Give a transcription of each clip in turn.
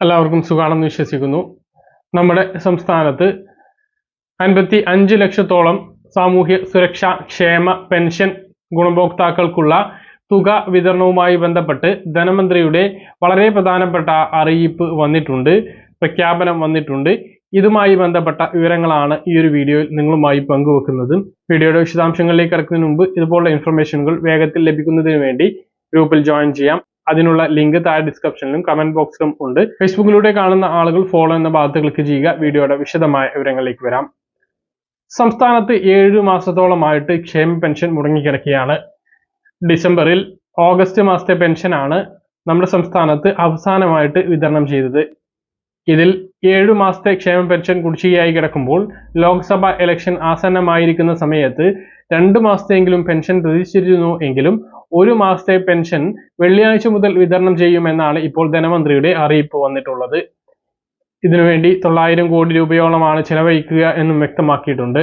എല്ലാവർക്കും സുഖാണെന്ന് വിശ്വസിക്കുന്നു. നമ്മുടെ സംസ്ഥാനത്ത് അൻപത്തി അഞ്ച് ലക്ഷത്തോളം സാമൂഹ്യ സുരക്ഷാ ക്ഷേമ പെൻഷൻ ഗുണഭോക്താക്കൾക്കുള്ള തുക വിതരണവുമായി ബന്ധപ്പെട്ട് ധനമന്ത്രിയുടെ വളരെ പ്രധാനപ്പെട്ട അറിയിപ്പ് വന്നിട്ടുണ്ട് പ്രഖ്യാപനം വന്നിട്ടുണ്ട്. ഇതുമായി ബന്ധപ്പെട്ട വിവരങ്ങളാണ് ഈ ഒരു വീഡിയോയിൽ നിങ്ങളുമായി പങ്കുവെക്കുന്നത്. വീഡിയോയുടെ വിശദാംശങ്ങളിലേക്ക് ഇറക്കുന്നതിന് മുമ്പ് ഇതുപോലുള്ള ഇൻഫർമേഷനുകൾ വേഗത്തിൽ ലഭിക്കുന്നതിന് വേണ്ടി ഗ്രൂപ്പിൽ ജോയിൻ ചെയ്യാം. അതിനുള്ള ലിങ്ക് താഴെ ഡിസ്ക്രിപ്ഷനിലും കമന്റ് ബോക്സിലും ഉണ്ട്. ഫേസ്ബുക്കിലൂടെ കാണുന്ന ആളുകൾ ഫോളോ എന്ന ഭാഗത്ത് ക്ലിക്ക് ചെയ്യുക. വീഡിയോയുടെ വിശദമായ വിവരങ്ങളിലേക്ക് വരാം. സംസ്ഥാനത്ത് ഏഴു മാസത്തോളമായിട്ട് ക്ഷേമ പെൻഷൻ മുടങ്ങിക്കിടക്കുകയാണ്. ഡിസംബറിൽ ഓഗസ്റ്റ് മാസത്തെ പെൻഷനാണ് നമ്മുടെ സംസ്ഥാനത്ത് അവസാനമായിട്ട് വിതരണം ചെയ്തത്. ഇതിൽ ഏഴു മാസത്തെ ക്ഷേമ പെൻഷൻ കുടിശ്ശികയായി കിടക്കുമ്പോൾ ലോക്സഭാ ഇലക്ഷൻ ആസന്നമായിരിക്കുന്ന സമയത്ത് രണ്ട് മാസത്തെങ്കിലും പെൻഷൻ പ്രതീക്ഷിച്ചിരുന്നു എങ്കിലും ഒരു മാസത്തെ പെൻഷൻ വെള്ളിയാഴ്ച മുതൽ വിതരണം ചെയ്യുമെന്നാണ് ഇപ്പോൾ ധനമന്ത്രിയുടെ അറിയിപ്പ് വന്നിട്ടുള്ളത്. ഇതിനുവേണ്ടി തൊള്ളായിരം കോടി രൂപയോളമാണ് ചെലവഴിക്കുക എന്നും വ്യക്തമാക്കിയിട്ടുണ്ട്.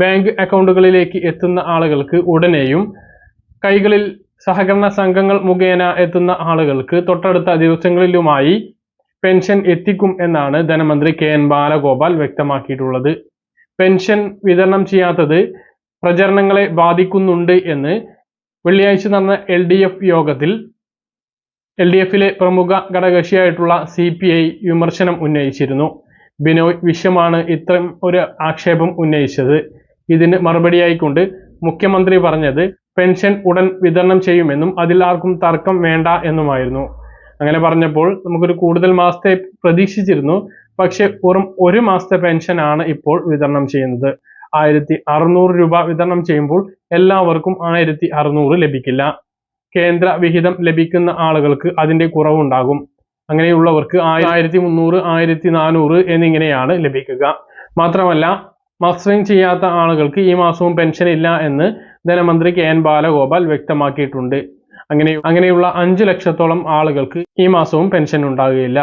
ബാങ്ക് അക്കൗണ്ടുകളിലേക്ക് എത്തുന്ന ആളുകൾക്ക് ഉടനെയും കൈകളിൽ സഹകരണ സംഘങ്ങൾ മുഖേന എത്തുന്ന ആളുകൾക്ക് തൊട്ടടുത്ത ദിവസങ്ങളിലുമായി പെൻഷൻ എത്തിക്കും എന്നാണ് ധനമന്ത്രി കെ എൻ ബാലഗോപാൽ വ്യക്തമാക്കിയിട്ടുള്ളത്. പെൻഷൻ വിതരണം ചെയ്യാത്തത് പ്രചരണങ്ങളെ ബാധിക്കുന്നുണ്ട് എന്ന് വെള്ളിയാഴ്ച നടന്ന എൽ ഡി എഫ് യോഗത്തിൽ എൽ ഡി എഫിലെ പ്രമുഖ ഘടകകക്ഷിയായിട്ടുള്ള സി പി ഐ വിമർശനം ഉന്നയിച്ചിരുന്നു. ബിനോയ് വിശ്വമാണ് ഇത്തരം ഒരു ആക്ഷേപം ഉന്നയിച്ചത്. ഇതിന് മറുപടിയായിക്കൊണ്ട് മുഖ്യമന്ത്രി പറഞ്ഞത് പെൻഷൻ ഉടൻ വിതരണം ചെയ്യുമെന്നും അതിൽ ആർക്കും തർക്കം വേണ്ട എന്നുമായിരുന്നു. അങ്ങനെ പറഞ്ഞപ്പോൾ നമുക്കൊരു കൂടുതൽ മാസത്തെ പ്രതീക്ഷിച്ചിരുന്നു. പക്ഷെ വെറും ഒരു മാസത്തെ പെൻഷനാണ് ഇപ്പോൾ വിതരണം ചെയ്യുന്നത്. ആയിരത്തി അറുന്നൂറ് രൂപ വിതരണം ചെയ്യുമ്പോൾ എല്ലാവർക്കും ആയിരത്തി അറുന്നൂറ് ലഭിക്കില്ല. കേന്ദ്ര വിഹിതം ലഭിക്കുന്ന ആളുകൾക്ക് അതിന്റെ കുറവുണ്ടാകും. അങ്ങനെയുള്ളവർക്ക് ആയിരത്തി മുന്നൂറ് ആയിരത്തി നാനൂറ് എന്നിങ്ങനെയാണ് ലഭിക്കുക. മാത്രമല്ല മസ്റ്ററിംഗ് ചെയ്യാത്ത ആളുകൾക്ക് ഈ മാസവും പെൻഷൻ ഇല്ല എന്ന് ധനമന്ത്രി കെ എൻ ബാലഗോപാൽ വ്യക്തമാക്കിയിട്ടുണ്ട്. അങ്ങനെ അങ്ങനെയുള്ള അഞ്ചു ലക്ഷത്തോളം ആളുകൾക്ക് ഈ മാസവും പെൻഷൻ ഉണ്ടാകുകയില്ല.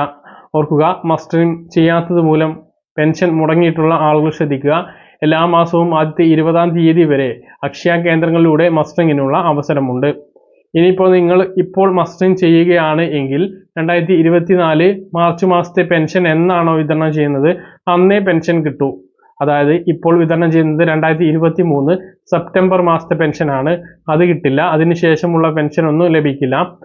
ഓർക്കുക മസ്റ്ററിംഗ് ചെയ്യാത്തത് മൂലം പെൻഷൻ മുടങ്ങിയിട്ടുള്ള ആളുകൾ ശ്രദ്ധിക്കുക. എല്ലാ മാസവും ആദ്യത്തെ ഇരുപതാം തീയതി വരെ അക്ഷയ കേന്ദ്രങ്ങളിലൂടെ മസ്റ്ററിങ്ങിനുള്ള അവസരമുണ്ട്. ഇനിയിപ്പോൾ നിങ്ങൾ ഇപ്പോൾ മസ്റ്ററിങ് ചെയ്യുകയാണ് എങ്കിൽ രണ്ടായിരത്തി ഇരുപത്തിനാല് മാർച്ച് മാസത്തെ പെൻഷൻ എന്നാണോ വിതരണം ചെയ്യുന്നത്? അന്നേ പെൻഷൻ കിട്ടൂ. അതായത് ഇപ്പോൾ വിതരണം ചെയ്യുന്നത് രണ്ടായിരത്തി ഇരുപത്തി മൂന്ന് സെപ്റ്റംബർ മാസത്തെ പെൻഷനാണ്. അത് കിട്ടില്ല. അതിനുശേഷമുള്ള പെൻഷൻ ഒന്നും ലഭിക്കില്ല.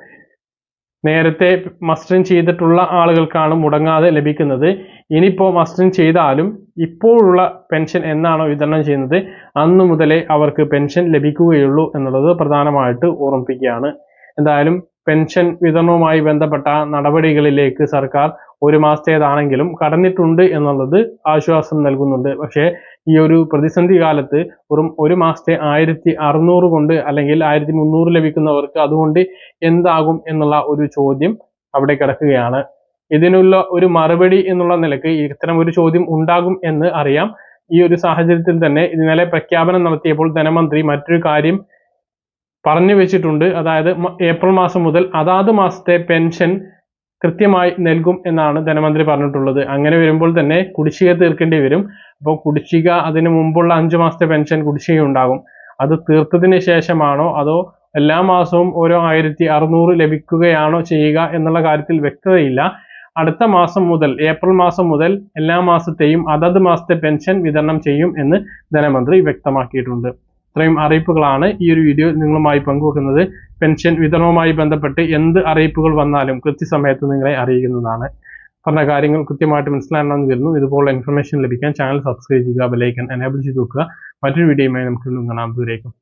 നേരത്തെ മസ്റ്ററിങ് ചെയ്തിട്ടുള്ള ആളുകൾക്കാണ് മുടങ്ങാതെ ലഭിക്കുന്നത്. ഇനിയിപ്പോൾ മസ്റ്ററിങ് ചെയ്താലും ഇപ്പോഴുള്ള പെൻഷൻ എന്നാണോ വിതരണം ചെയ്യുന്നത് അന്നു മുതലേ അവർക്ക് പെൻഷൻ ലഭിക്കുകയുള്ളൂ എന്നുള്ളത് പ്രധാനമായിട്ട് ഓർമ്മിപ്പിക്കുകയാണ്. എന്തായാലും പെൻഷൻ വിതരണവുമായി ബന്ധപ്പെട്ട നടപടികളിലേക്ക് സർക്കാർ ഒരു മാസത്തേതാണെങ്കിലും കടന്നിട്ടുണ്ട് എന്നുള്ളത് ആശ്വാസം നൽകുന്നുണ്ട്. പക്ഷേ ഈ ഒരു പ്രതിസന്ധി കാലത്ത് വെറും ഒരു മാസത്തെ ആയിരത്തി അറുന്നൂറ് കൊണ്ട് അല്ലെങ്കിൽ ആയിരത്തി മുന്നൂറ് ലഭിക്കുന്നവർക്ക് അതുകൊണ്ട് എന്താകും എന്നുള്ള ഒരു ചോദ്യം അവിടെ കിടക്കുകയാണ്. ഇതിനുള്ള ഒരു മറുപടി എന്നുള്ള നിലയ്ക്ക് ഇത്തരം ഒരു ചോദ്യം ഉണ്ടാകും എന്ന് അറിയാം. ഈ ഒരു സാഹചര്യത്തിൽ തന്നെ ഇന്നലെ പ്രഖ്യാപനം നടത്തിയപ്പോൾ ധനമന്ത്രി മറ്റൊരു കാര്യം പറഞ്ഞു വെച്ചിട്ടുണ്ട്. അതായത് ഏപ്രിൽ മാസം മുതൽ അതാത് മാസത്തെ പെൻഷൻ കൃത്യമായി നൽകും എന്നാണ് ധനമന്ത്രി പറഞ്ഞിട്ടുള്ളത്. അങ്ങനെ വരുമ്പോൾ തന്നെ കുടിശ്ശിക തീർക്കേണ്ടി വരും. അപ്പോൾ കുടിശ്ശിക അതിന് മുമ്പുള്ള അഞ്ചു മാസത്തെ പെൻഷൻ കുടിശ്ശിക ഉണ്ടാകും അത് തീർത്തതിന് ശേഷമാണോ അതോ എല്ലാ മാസവും ഓരോ ആയിരത്തി അറുന്നൂറ് ലഭിക്കുകയാണോ ചെയ്യുക എന്നുള്ള കാര്യത്തിൽ വ്യക്തതയില്ല. അടുത്ത മാസം മുതൽ ഏപ്രിൽ മാസം മുതൽ എല്ലാ മാസത്തെയും അതത് മാസത്തെ പെൻഷൻ വിതരണം ചെയ്യും എന്ന് ധനമന്ത്രി വ്യക്തമാക്കിയിട്ടുണ്ട്. ഇത്രയും അറിയിപ്പുകളാണ് ഈ ഒരു വീഡിയോ നിങ്ങളുമായി പങ്കുവെക്കുന്നത്. പെൻഷൻ വിതരണവുമായി ബന്ധപ്പെട്ട് എന്ത് അറിയിപ്പുകൾ വന്നാലും കൃത്യസമയത്ത് നിങ്ങളെ അറിയിക്കുന്നതാണ്. പറഞ്ഞ കാര്യങ്ങൾ കൃത്യമായിട്ട് മനസ്സിലാകണമെന്ന് വരുന്നു. ഇതുപോലുള്ള ഇൻഫർമേഷൻ ലഭിക്കാൻ ചാനൽ സബ്സ്ക്രൈബ് ചെയ്യുക ബെലൈക്കൻ എനേബിൾ ചെയ്ത് നോക്കുക മറ്റൊരു വീഡിയോയുമായി നമുക്ക് കാണാം. ദൂരേക്കും